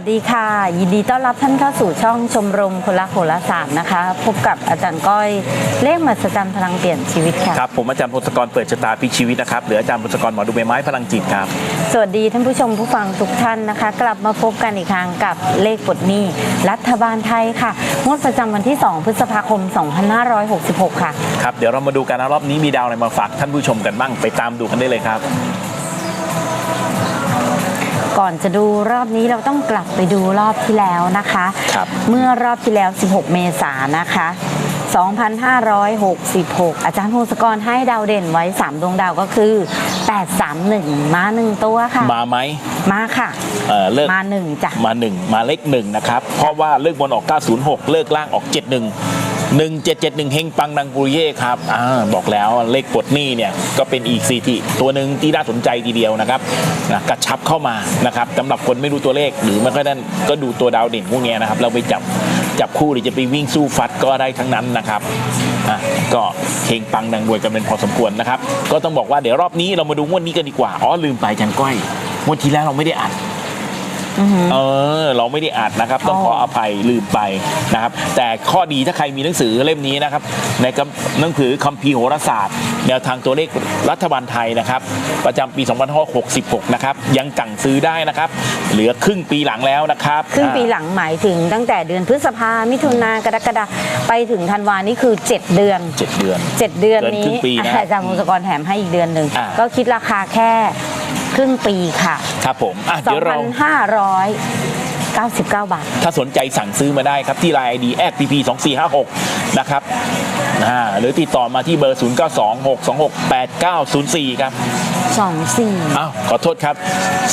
วัสดีค่ะ ยินดีต้อนรับท่านเข้าสู่ช่องชมรมคนรักโหราศาสตร์นะคะ พบกับอาจารย์ก้อยเลขมหัศจรรย์พลังเปลี่ยนชีวิตค่ะครับผมอาจารย์พงศกรเปิดชะตาพลิกชีวิตนะครับหรืออาจารย์พงศกรหมอดูใบไม้พลังจิตครับ สวัสดีท่านผู้ชมผู้ฟังทุกท่านนะคะ กลับมาพบกันอีกครั้งกับเลขปลดหนี้รัฐบาลไทยค่ะงวดประจำวันที่ 2 พฤษภาคม 2566 ค่ะครับเดี๋ยวเรามาดูกันนะรอบนี้มีดาวอะไรมาฝากท่านผู้ชมกันบ้างไปตามดูกันได้เลยครับก่ อนจะดูรอบนี้เราต้องกลับไปดูรอบที่แล้วนะคะครับเมื่อรอบที่แล้ว 16 เมษายนนะคะ 2566 อาจารย์พงศกรให้ดาวเด่นไว้ 3 ดวงดาวก็คือ 831 มาหนึ่งตัวค่ะ มาไหม มาค่ะเอ่อเลิกมาหนึ่งจ้ะ มาหนึ่งมาเลขหนึ่งนะครับ เพราะว่าเลิกบนออก 906 เลิกล่างออก 71 1771เฮงปังดังปุริเย่ครับอ่าบอกแล้วเลขปลดหนี้เนี่ยก็เป็นอีกสีทีตัวหนึ่งที่น่าสนใจทีเดียวนะครับนะกระชับเข้ามานะครับสำหรับคนไม่รู้ตัวเลขหรือไม่ค่อยนั่นก็ดูตัวดาวเด่นพวกนี้นะครับเราไปจับจับคู่หรือจะไปวิ่งสู้ฟัดก็ได้ทั้งนั้นนะครับอะก็เฮงปังดังรวยกันเป็นพอสมควรนะครับ ก็ต้องบอกว่าเดี๋ยวรอบนี้เรามาดูงวดนี้กันดีกว่าอ๋อลืมไปจังก้อยงวดที่แล้วเราไม่ได้อ่าน เออ เราไม่ได้อ่านนะครับ ต้องอ๋อขออภัยลืมไปนะครับ แต่ข้อดีถ้าใครมีหนังสือเล่มนี้นะครับ ในกำหนังสือคัมภีร์โหราศาสตร์ แนวทางตัวเลขรัฐบาลไทยนะครับ ประจำปี 2566 นะครับ ยังสั่งซื้อได้นะครับ เหลือครึ่งปีหลังแล้วนะครับ ครึ่งปีอ่าหลังหมายถึงตั้งแต่เดือนพฤษภามิถุนากรกฎาไปถึงธันวานี่คือ 7 เดือนเจ็ดเดือน 7 เดือนเกินนี้ครึ่งปีนะอาจารย์พงศกรแถมให้อีกเดือนหนึ่งอ่าก็คิดราคาแค่ ครึ่งปีค่ะ ครับผมอะเดี๋ยวเรา2,599 บาท ถ้าสนใจสั่งซื้อมาได้ครับที่ Line ID แอด pp 2 4 5 6นะครับอ่าหรือติดต่อมาที่เบอร์ 0 9 2 6 2 6 8 9 0 4 ครับ 24อ้าวขอโทษครับ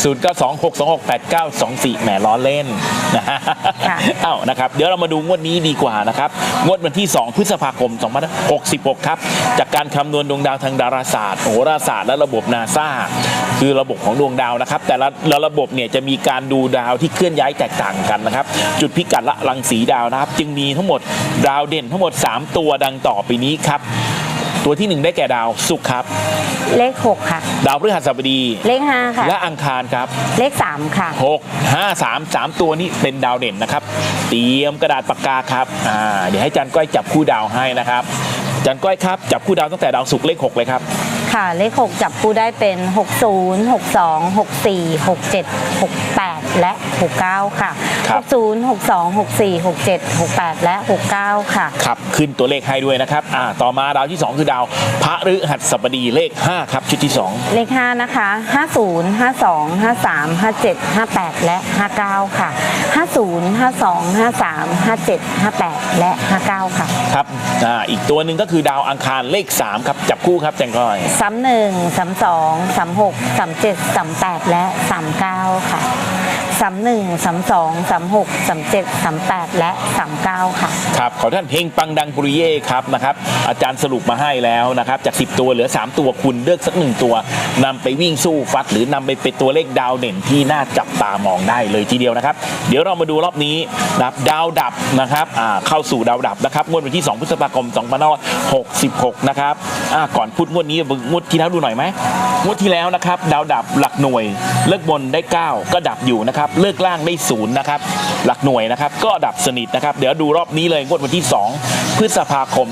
0 9 2 6 2 6 8 9 2 4 แหมล้อเล่นนะฮะค่ะอ้าวนะครับ เดี๋ยวเรามาดูงวดนี้ดีกว่านะครับ งวดวันที่ 2 พฤษภาคม2566 ครับ จากการคำนวณดวงดาวทางดาราศาสตร์โหราศาสตร์และระบบนาซาคือระบบของดวงดาวนะครับ แต่ละละระบบเนี่ยจะมีการดูดาวที่เคลื่อนย้ายแตกต่างกันนะครับ จุดพิกัดและรังสีดาวนะครับ จึงมีทั้งหมดดาวเด่นทั้งหมด 3 ตัวดังต่อไปนี้ครับ ตัวที่หนึ่งได้แก่ดาวศุกร์ครับ เลข 6 ค่ะ ดาวพฤหัสบดี เลข 5 ค่ะ และอังคารครับ เลข 3 ค่ะ 6 5 3 3 ตัวนี้เป็นดาวเด่นนะครับ เตรียมกระดาษปากกาครับอ่าเดี๋ยวให้จันก้อยจับคู่ดาวให้นะครับจันก้อยครับ จับคู่ดาวตั้งแต่ดาวศุกร์เลข 6 เลยครับ ค่ะ เลข 6 จับคู่ได้เป็น 60 62 64 67 68 และ 69 ค่ะ ครับ 60 62 64 67 68 และ 69 ค่ะ ครับ ขึ้นตัวเลขให้ด้วยนะครับอ่าต่อมาดาวที่ 2 คือดาวพระฤหัสบดีเลข 5 ครับ ชุดที่เลข 5 นะคะ 50 52 53 57 58 และ 59 ค่ะ 50 52 53 57 58 และ 59 ค่ะ2ครับอ่าอีกตัวหนึ่งก็คือดาวอังคารเลข 3 ครับ จับคู่ครับจันก้อยสามหนึ่งสามสองสามหกสามเจ็ดสามแปดและสามเก้าค่ะ สามหนึ่งสามสองสามหกสามเจ็ดสามแปดและสามเก้าค่ะ ครับขอท่านเฮงปังดังปุริเย่ครับนะครับอาจารย์สรุปมาให้แล้วนะครับ จาก 10 ตัวเหลือ 3 ตัวคุณเลือกสักหนึ่งตัวนำไปวิ่งสู้ฟัด หรือนำไปเป็นตัวเลขดาวเด่นที่น่าจับตามองได้เลยทีเดียวนะครับ เดี๋ยวเรามาดูรอบนี้นะครับดาวดับนะครับอ่าเข้าสู่ดาวดับนะครับงวดวันที่ 2 พฤษภาคม2566 นะครับอ่าก่อนพูดงวดนี้งวดที่แล้วดูหน่อยไหม งวดที่แล้วนะครับดาวดับหลักหน่วยเลิกบนได้ 9 ก็ดับอยู่นะครับเลิกล่างได้ศูนย์นะครับหลักหน่วยนะครับก็ดับสนิทนะครับเดี๋ยวดูรอบนี้เลยงวดวันที่ 2 พฤษภาคม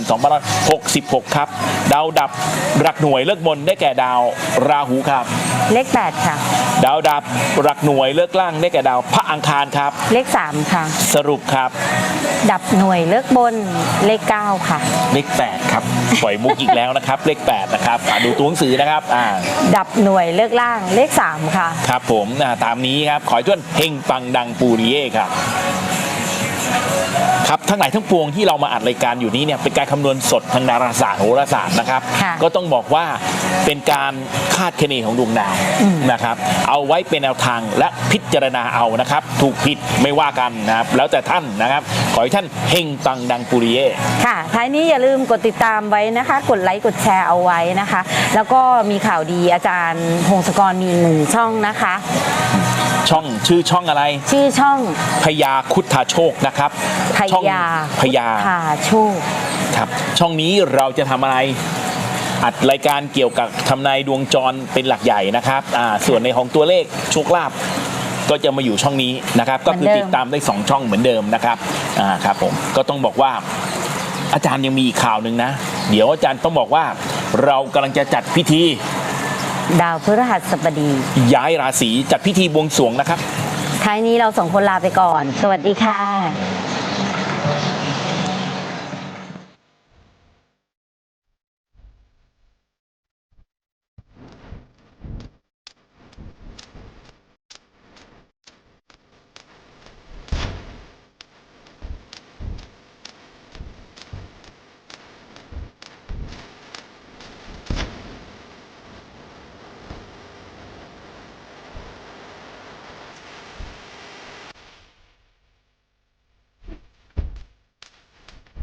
2566 ครับ ดาวดับหลักหน่วยเลิกบนได้แก่ดาวราหูครับ เลขแปดค่ะ ดาวดับหลักหน่วยเลิกล่างได้แก่ดาวพระอังคารครับ เลขสามค่ะ สรุปครับ ดับหน่วยเลิกบนเลขเก้าค่ะ เลข 8 ครับ ปล่อยมุกอีกแล้วนะครับ เลข 8 นะครับอ่าดูตัวหนังสือนะครับอ่าดับหน่วยเลิกล่างเลขสามค่ะ ครับผมอ่าตามนี้ครับ ขอให้ทุกท่านเฮงปังดังปูริเย่ครับ ครับทั้งหลายทั้งปวงที่เรามาอัดรายการอยู่นี้เนี่ยเป็นการคำนวณสดทางดาราศาสตร์โหราศาสตร์นะครับ ค่ะก็ต้องบอกว่าเป็นการคาดคะเนของดวงดาวนะครับ เอาไว้เป็นแนวทางและพิจารณาเอานะครับ ถูกผิดไม่ว่ากันนะครับ แล้วแต่ท่านนะครับ ขอให้ท่านเฮงปังดังปุริเย่ ค่ะ ท้ายนี้อย่าลืมกดติดตามไว้นะคะ กดไลค์กดแชร์เอาไว้นะคะ แล้วก็มีข่าวดีอาจารย์พงศกรมีอีกหนึ่งช่องนะคะ ช่องชื่อช่องอะไร ชื่อช่องพยาคุทธาโชคนะครับพช่องยาพยาคุทาโชคครับ ช่องนี้เราจะทำอะไร อัดรายการเกี่ยวกับทำนายดวงจรเป็นหลักใหญ่นะครับอ่าส่วนในของตัวเลขโชคลาภก็จะมาอยู่ช่องนี้นะครับ ก็คือติดตามได้สองช่องเหมือนเดิมนะครับอ่าครับผมก็ต้องบอกว่า อาจารย์ยังมีข่าวหนึ่งนะ เดี๋ยวอาจารย์ต้องบอกว่า เรากำลังจะจัดพิธี ดาวพฤหัสบดี ย้ายราศีจัดพิธีบวงสรวงนะครับ ท้ายนี้เราสองคนลาไปก่อน สวัสดีค่ะ